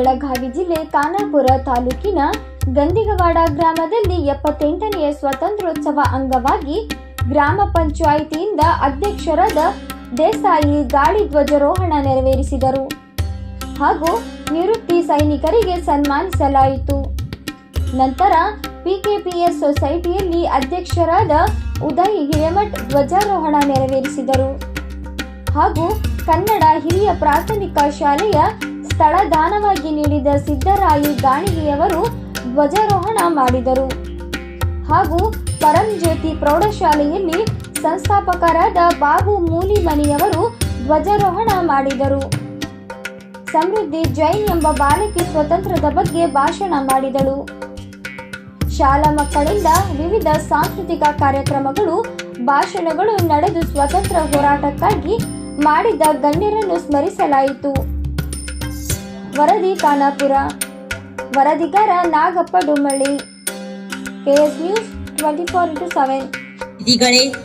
ಬೆಳಗಾವಿ ಜಿಲ್ಲೆ ಖಾನಾಪುರ ತಾಲೂಕಿನ ಗಂದಿಗವಾಡ ಗ್ರಾಮದಲ್ಲಿ ಎಪ್ಪತ್ತೆಂಟನೆಯ ಸ್ವಾತಂತ್ರ್ಯೋತ್ಸವ ಅಂಗವಾಗಿ ಗ್ರಾಮ ಪಂಚಾಯಿತಿಯಿಂದ ಅಧ್ಯಕ್ಷರಾದ ದೇಸಾಯಿ ಗಾಳಿ ಧ್ವಜಾರೋಹಣ ನೆರವೇರಿಸಿದರು. ಹಾಗೂ ನಿವೃತ್ತಿ ಸೈನಿಕರಿಗೆ ಸನ್ಮಾನಿಸಲಾಯಿತು. ನಂತರ ಪಿಕೆಪಿಎಸ್ ಸೊಸೈಟಿಯಲ್ಲಿ ಅಧ್ಯಕ್ಷರಾದ ಉದಯ್ ಹಿರೇಮಠ್ ಧ್ವಜಾರೋಹಣ ನೆರವೇರಿಸಿದರು. ಹಾಗೂ ಕನ್ನಡ ಹಿರಿಯ ಪ್ರಾಥಮಿಕ ಶಾಲೆಯ ಸ್ಥಳ ದಾನವಾಗಿ ನೀಡಿದ ಸಿದ್ದರಾಯಿ ಗಾಣಿಗೆಯವರು ಧ್ವಜಾರೋಹಣ ಮಾಡಿದರು. ಹಾಗೂ ಪರಂಜ್ಯೋತಿ ಪ್ರೌಢಶಾಲೆಯಲ್ಲಿ ಸಂಸ್ಥಾಪಕರಾದ ಬಾಬು ಮೂಲಿಮನಿಯವರು ಧ್ವಜಾರೋಹಣ ಮಾಡಿದರು. ಸಮೃದ್ಧಿ ಜೈನ್ ಎಂಬ ಬಾಲಕಿ ಸ್ವತಂತ್ರದ ಬಗ್ಗೆ ಭಾಷಣ ಮಾಡಿದಳು. ಶಾಲಾ ಮಕ್ಕಳಿಂದ ವಿವಿಧ ಸಾಂಸ್ಕೃತಿಕ ಕಾರ್ಯಕ್ರಮಗಳು, ಭಾಷಣಗಳು ನಡೆದು ಸ್ವತಂತ್ರ ಹೋರಾಟಕ್ಕಾಗಿ ಮಾಡಿದ ಗಣ್ಯರನ್ನು ಸ್ಮರಿಸಲಾಯಿತು. ವರದಿ Khanapur. ವರದಿಗಾರ Nagappa Dumalli KS news twenty four into seven.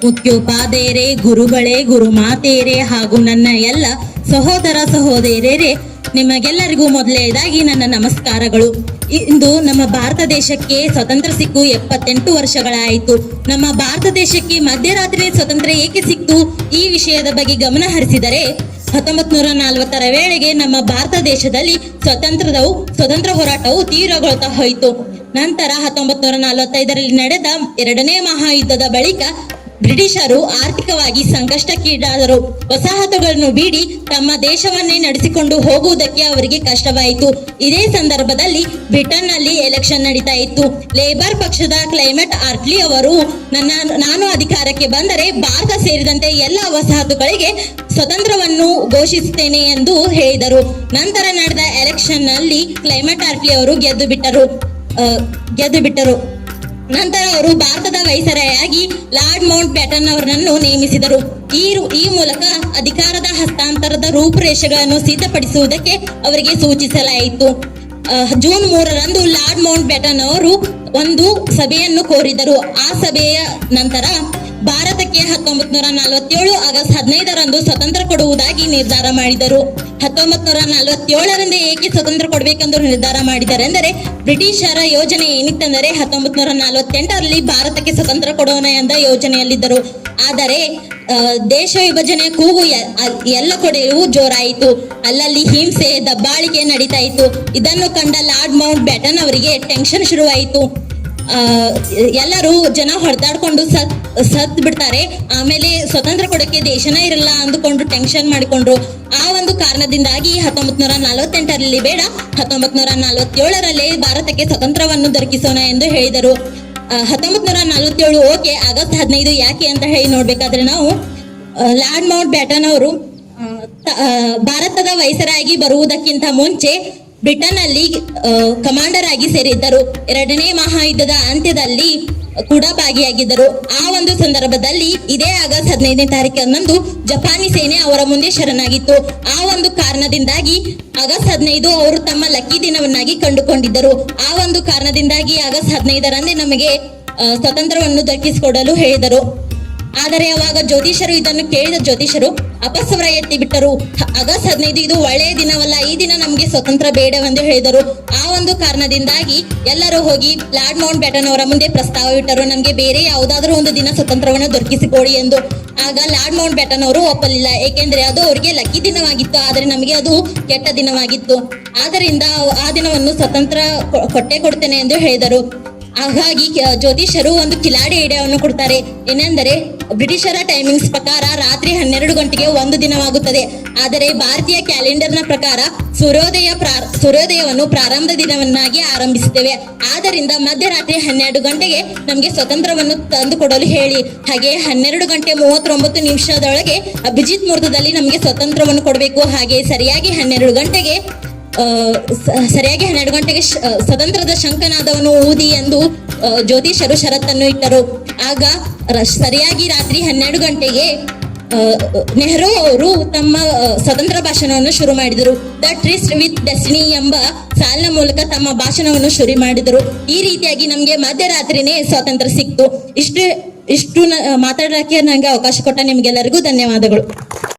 ಮುಖ್ಯೋಪಾಧ್ಯಾಯರೇ, ಗುರುಗಳೇ, ಗುರುಮಾತೆಯರೇ ಹಾಗೂ ನನ್ನ ಎಲ್ಲ ಸಹೋದರ ಸಹೋದರಿಯರೇ, ನಿಮಗೆಲ್ಲರಿಗೂ ಮೊದಲನೇದಾಗಿ ನನ್ನ ನಮಸ್ಕಾರಗಳು. ಇಂದು ನಮ್ಮ ಭಾರತ ದೇಶಕ್ಕೆ ಸ್ವತಂತ್ರ ಸಿಕ್ಕು ಎಪ್ಪತ್ತೆಂಟು ವರ್ಷಗಳಾಯಿತು. ನಮ್ಮ ಭಾರತ ದೇಶಕ್ಕೆ ಮಧ್ಯರಾತ್ರಿ ಸ್ವತಂತ್ರ ಏಕೆ ಸಿಕ್ತು? ಈ ವಿಷಯದ ಬಗ್ಗೆ ಗಮನ ಹರಿಸಿದರೆ ಹತ್ತೊಂಬತ್ ನೂರ ನಲವತ್ತರ ವೇಳೆಗೆ ನಮ್ಮ ಭಾರತ ದೇಶದಲ್ಲಿ ಸ್ವತಂತ್ರದವು ಸ್ವತಂತ್ರ ಹೋರಾಟವು ತೀವ್ರಗೊಳ್ತಾ ಹೋಯಿತು. ನಂತರ ಹತ್ತೊಂಬತ್ ನೂರ ನಲವತ್ತೈದರಲ್ಲಿ ನಡೆದ ಎರಡನೇ ಮಹಾಯುದ್ಧದ ಬಳಿಕ ಬ್ರಿಟಿಷರು ಆರ್ಥಿಕವಾಗಿ ಸಂಕಷ್ಟಕ್ಕೀಡಾದರು. ವಸಾಹತುಗಳನ್ನು ಬೀಡಿ ತಮ್ಮ ದೇಶವನ್ನೇ ನಡೆಸಿಕೊಂಡು ಹೋಗುವುದಕ್ಕೆ ಅವರಿಗೆ ಕಷ್ಟವಾಯಿತು. ಇದೇ ಸಂದರ್ಭದಲ್ಲಿ ಬ್ರಿಟನ್ನಲ್ಲಿ ಎಲೆಕ್ಷನ್ ನಡೀತಾ ಇತ್ತು. ಲೇಬರ್ ಪಕ್ಷದ ಕ್ಲೈಮೇಟ್ ಆರ್ಟ್ಲಿ ಅವರು, ನನ್ನ, ನಾನು ಅಧಿಕಾರಕ್ಕೆ ಬಂದರೆ ಭಾರತ ಸೇರಿದಂತೆ ಎಲ್ಲ ವಸಾಹತುಗಳಿಗೆ ಸ್ವತಂತ್ರವನ್ನು ಘೋಷಿಸುತ್ತೇನೆ ಎಂದು ಹೇಳಿದರು. ನಂತರ ನಡೆದ ಎಲೆಕ್ಷನ್ನಲ್ಲಿ ಕ್ಲೈಮೇಟ್ ಆರ್ಟ್ಲಿ ಅವರು ಗೆದ್ದು ಬಿಟ್ಟರು ಗೆದ್ದು ಬಿಟ್ಟರು ನಂತರ ಅವರು ಭಾರತದ ವೈಸರಾಯಾಗಿ ಲಾರ್ಡ್ ಮೌಂಟ್ ಬ್ಯಾಟನ್ ಅವರನ್ನು ನೇಮಿಸಿದರು. ಈ ಮೂಲಕ ಅಧಿಕಾರದ ಹಸ್ತಾಂತರದ ರೂಪುರೇಷೆಗಳನ್ನು ಸಿದ್ಧಪಡಿಸುವುದಕ್ಕೆ ಅವರಿಗೆ ಸೂಚಿಸಲಾಯಿತು. ಜೂನ್ ಮೂರರಂದು ಲಾರ್ಡ್ ಮೌಂಟ್ ಬ್ಯಾಟನ್ ಅವರು ಒಂದು ಸಭೆಯನ್ನು ಕೋರಿದರು. ಆ ಸಭೆಯ ನಂತರ ಭಾರತಕ್ಕೆ ಹತ್ತೊಂಬತ್ ನೂರ ನಲವತ್ತೇಳು ಆಗಸ್ಟ್ ಹದಿನೈದರಂದು ಸ್ವತಂತ್ರ ಕೊಡುವುದಾಗಿ ನಿರ್ಧಾರ ಮಾಡಿದರು. ಹತ್ತೊಂಬತ್ ನೂರ ನಲವತ್ತೇಳರಿಂದ ಏಕೆ ಸ್ವತಂತ್ರ ಕೊಡಬೇಕೆಂದು ನಿರ್ಧಾರ ಮಾಡಿದ್ದಾರೆ ಎಂದರೆ ಬ್ರಿಟಿಷರ ಯೋಜನೆ ಏನಿತ್ತೆಂದರೆ ಹತ್ತೊಂಬತ್ ನೂರ ನಲವತ್ತೆಂಟರಲ್ಲಿ ಭಾರತಕ್ಕೆ ಸ್ವತಂತ್ರ ಕೊಡೋಣ ಎಂದ ಯೋಜನೆಯಲ್ಲಿದ್ದರು. ಆದರೆ ದೇಶ ವಿಭಜನೆ ಕೂಗು ಎಲ್ಲ ಕಡೆಯೂ ಜೋರಾಯಿತು. ಅಲ್ಲಲ್ಲಿ ಹಿಂಸೆ, ದಬ್ಬಾಳಿಕೆ ನಡೀತಾ ಇತ್ತು ಇದನ್ನು ಕಂಡ ಲಾರ್ಡ್ ಮೌಂಟ್ ಬ್ಯಾಟನ್ ಅವರಿಗೆ ಟೆನ್ಷನ್ ಶುರುವಾಯಿತು. ಎಲ್ಲರೂ ಜನ ಹೊಡೆದಾಡ್ಕೊಂಡು ಸತ್ ಸತ್ ಬಿಡ್ತಾರೆ. ಆಮೇಲೆ ಸ್ವತಂತ್ರ ಕೊಡಕ್ಕೆ ದೇಶನೇ ಇರಲ್ಲ ಅಂದುಕೊಂಡು ಟೆನ್ಷನ್ ಮಾಡಿಕೊಂಡ್ರು. ಆ ಒಂದು ಕಾರಣದಿಂದಾಗಿ ಹತ್ತೊಂಬತ್ ನೂರ ನಲವತ್ತೆಂಟರಲ್ಲಿ ಬೇಡ, ಹತ್ತೊಂಬತ್ ನೂರ ನಲವತ್ತೇಳರಲ್ಲಿ ಭಾರತಕ್ಕೆ ಸ್ವತಂತ್ರವನ್ನು ದೊರಕಿಸೋಣ ಎಂದು ಹೇಳಿದರು. ಹತ್ತೊಂಬತ್ ನೂರ ನಲವತ್ತೇಳು, ಓಕೆ, ಆಗಸ್ಟ್ ಹದಿನೈದು ಯಾಕೆ ಅಂತ ಹೇಳಿ ನೋಡ್ಬೇಕಾದ್ರೆ ನಾವು ಲಾರ್ಡ್ ಮೌಂಟ್ ಬ್ಯಾಟನ್ ಅವರು ಭಾರತದ ವೈಸರಾಗಿ ಬರುವುದಕ್ಕಿಂತ ಮುಂಚೆ ಬ್ರಿಟನ್ ಅಲ್ಲಿ ಕಮಾಂಡರ್ ಆಗಿ ಸೇರಿದ್ದರು. ಎರಡನೇ ಮಹಾಯುದ್ಧದ ಅಂತ್ಯದಲ್ಲಿ ಕೂಡ ಭಾಗಿಯಾಗಿದ್ದರು. ಆ ಒಂದು ಸಂದರ್ಭದಲ್ಲಿ ಇದೇ ಆಗಸ್ಟ್ ಹದಿನೈದನೇ ತಾರೀಕನ್ನಂದು ಜಪಾನಿ ಸೇನೆ ಅವರ ಮುಂದೆ ಶರಣಾಗಿತ್ತು. ಆ ಒಂದು ಕಾರಣದಿಂದಾಗಿ ಆಗಸ್ಟ್ ಹದಿನೈದು ಅವರು ತಮ್ಮ ಲಕ್ಕಿ ದಿನವನ್ನಾಗಿ ಕಂಡುಕೊಂಡಿದ್ದರು. ಆ ಒಂದು ಕಾರಣದಿಂದಾಗಿ ಆಗಸ್ಟ್ ಹದಿನೈದರಂದೇ ನಮಗೆ ಸ್ವತಂತ್ರವನ್ನು ದಕ್ಕಿಸಿಕೊಡಲು ಹೇಳಿದರು. ಆದರೆ ಅವಾಗ ಜ್ಯೋತಿಷರು ಇದನ್ನು ಕೇಳಿದ ಜ್ಯೋತಿಷರು ಅಪಸ್ವರ ಎತ್ತಿ ಬಿಟ್ಟರು. ಆಗಸ್ಟ್ ಹದಿನೈದು, ಇದು ಒಳ್ಳೆಯ ದಿನವಲ್ಲ, ಈ ದಿನ ನಮಗೆ ಸ್ವತಂತ್ರ ಬೇಡವೆಂದು ಹೇಳಿದರು. ಆ ಒಂದು ಕಾರಣದಿಂದಾಗಿ ಎಲ್ಲರೂ ಹೋಗಿ ಲಾರ್ಡ್ ಮೌಂಟ್ ಬ್ಯಾಟನ್ ಅವರ ಮುಂದೆ ಪ್ರಸ್ತಾವ ಇಟ್ಟರು. ನಮಗೆ ಬೇರೆ ಯಾವುದಾದ್ರೂ ಒಂದು ದಿನ ಸ್ವತಂತ್ರವನ್ನು ದೊರಕಿಸಿಕೊಡಿ ಎಂದು. ಆಗ ಲಾರ್ಡ್ ಮೌಂಟ್ ಬ್ಯಾಟನ್ ಅವರು ಒಪ್ಪಲಿಲ್ಲ. ಏಕೆಂದ್ರೆ ಅದು ಅವರಿಗೆ ಲಕ್ಕಿ ದಿನವಾಗಿತ್ತು. ಆದರೆ ನಮಗೆ ಅದು ಕೆಟ್ಟ ದಿನವಾಗಿತ್ತು. ಆದ್ದರಿಂದ ಆ ದಿನವನ್ನು ಸ್ವತಂತ್ರ ಕೊಟ್ಟೇ ಕೊಡ್ತೇನೆ ಎಂದು ಹೇಳಿದರು. ಹಾಗಾಗಿ ಜ್ಯೋತಿಷರು ಒಂದು ಕಿಲಾಡಿ ಐಡಿಯಾವನ್ನು ಕೊಡ್ತಾರೆ. ಏನೆಂದರೆ, ಬ್ರಿಟಿಷರ ಟೈಮಿಂಗ್ಸ್ ಪ್ರಕಾರ ರಾತ್ರಿ ಹನ್ನೆರಡು ಗಂಟೆಗೆ ಒಂದು ದಿನವಾಗುತ್ತದೆ. ಆದರೆ ಭಾರತೀಯ ಕ್ಯಾಲೆಂಡರ್ನ ಪ್ರಕಾರ ಸೂರ್ಯೋದಯ ಸೂರ್ಯೋದಯವನ್ನು ಪ್ರಾರಂಭ ದಿನವನ್ನಾಗಿ ಆರಂಭಿಸುತ್ತೇವೆ. ಆದ್ದರಿಂದ ಮಧ್ಯರಾತ್ರಿ ಹನ್ನೆರಡು ಗಂಟೆಗೆ ನಮಗೆ ಸ್ವತಂತ್ರವನ್ನು ತಂದುಕೊಡಲು ಹೇಳಿ. ಹಾಗೆ ಹನ್ನೆರಡು ಗಂಟೆ ಮೂವತ್ತೊಂಬತ್ತು ನಿಮಿಷದೊಳಗೆ ಅಭಿಜಿತ್ ಮುಹೂರ್ತದಲ್ಲಿ ನಮಗೆ ಸ್ವತಂತ್ರವನ್ನು ಕೊಡಬೇಕು. ಹಾಗೆ ಸರಿಯಾಗಿ ಹನ್ನೆರಡು ಗಂಟೆಗೆ ಸರಿಯಾಗಿ ಹನ್ನೆರಡು ಗಂಟೆಗೆ ಸ್ವತಂತ್ರದ ಶಂಕನಾದವನು ಊದಿ ಎಂದು ಜ್ಯೋತಿಷರು ಷರತ್ತನ್ನು ಇಟ್ಟರು. ಆಗ ಸರಿಯಾಗಿ ರಾತ್ರಿ ಹನ್ನೆರಡು ಗಂಟೆಗೆ ನೆಹರು ಅವರು ತಮ್ಮ ಸ್ವತಂತ್ರ ಭಾಷಣವನ್ನು ಶುರು ಮಾಡಿದರು. ದ ಟ್ರಿಸ್ಟ್ ವಿತ್ ಡೆಸ್ಟಿನಿ ಎಂಬ ಸಾಲಿನ ಮೂಲಕ ತಮ್ಮ ಭಾಷಣವನ್ನು ಶುರು ಮಾಡಿದರು. ಈ ರೀತಿಯಾಗಿ ನಮಗೆ ಮಧ್ಯರಾತ್ರಿನೇ ಸ್ವಾತಂತ್ರ್ಯ ಸಿಕ್ತು. ಇಷ್ಟು ಇಷ್ಟು ಮಾತಾಡೋಕ್ಕೆ ನನಗೆ ಅವಕಾಶ ಕೊಟ್ಟ ನಿಮ್ಗೆಲ್ಲರಿಗೂ ಧನ್ಯವಾದಗಳು.